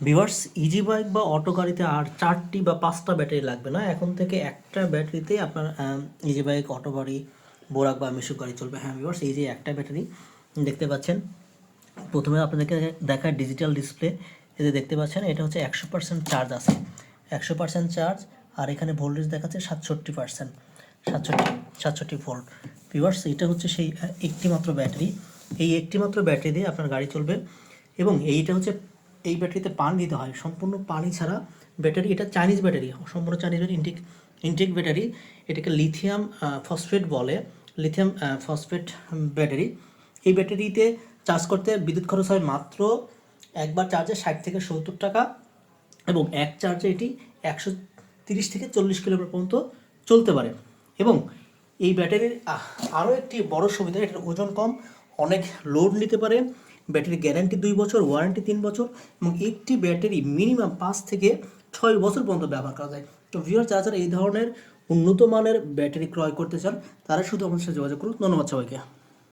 Viewers easy bike বা auto গাড়িতে আর চারটি বা পাঁচটা ব্যাটারি লাগবে না। এখন থেকে একটা ব্যাটারিতে আপনার ইজি বাইক অটো গাড়ি বোরাক বা মিশুক গাড়ি চলবে। হ্যাঁ ভিভার্স এই যে একটা ব্যাটারি দেখতে পাচ্ছেন। প্রথমে আপনাদেরকে দেখায় ডিজিটাল ডিসপ্লে এতে দেখতে পাচ্ছেন এটা হচ্ছে একশো পার্সেন্ট চার্জ আছে। একশো পার্সেন্ট চার্জ আর এখানে ভোল্টেজ দেখাচ্ছে সাতষট্টি পার্সেন্ট সাতষট্টি সাতষট্টি ভোল্ট ভিভার্স এটা হচ্ছে সেই আহ, একটি মাত্র ব্যাটারি এই একটি মাত্র ব্যাটারি দিয়ে আপনার গাড়ি চলবে। এবং এইটা হচ্ছে এই ব্যাটারিতে পানি দিতে হয়। সম্পূর্ণ পানি ছাড়া ব্যাটারি, এটা চাইনিজ ব্যাটারি, সম্পূর্ণ Chinese battery, intact intact battery. এটাকে লিথিয়াম ফসফেট বলে, লিথিয়াম ফসফেট ব্যাটারি। এই ব্যাটারিতে চার্জ করতে বিদ্যুৎ খরচ হয় মাত্র একবার চার্জে ষাট থেকে সত্তর টাকা এবং এক চার্জে এটি একশো তিরিশ থেকে চল্লিশ কিলোমিটার পর্যন্ত চলতে পারে। এবং এই ব্যাটারির আরও একটি বড় সুবিধা, এটার ওজন কম, অনেক লোড নিতে পারে, ব্যাটারির গ্যারান্টি দুই বছর ওয়ারেন্টি তিন বছর, এবং একটি ব্যাটারি মিনিমাম পাঁচ থেকে ছয় বছর পর্যন্ত ব্যবহার করা যায়। তো ভিওর চার্জার এই ধরনের উন্নত মানের ব্যাটারি ক্রয় করতে চান, তারা শুধু আমাদের সাথে যোগাযোগ করুন। ধন্যবাদ সবাইকে।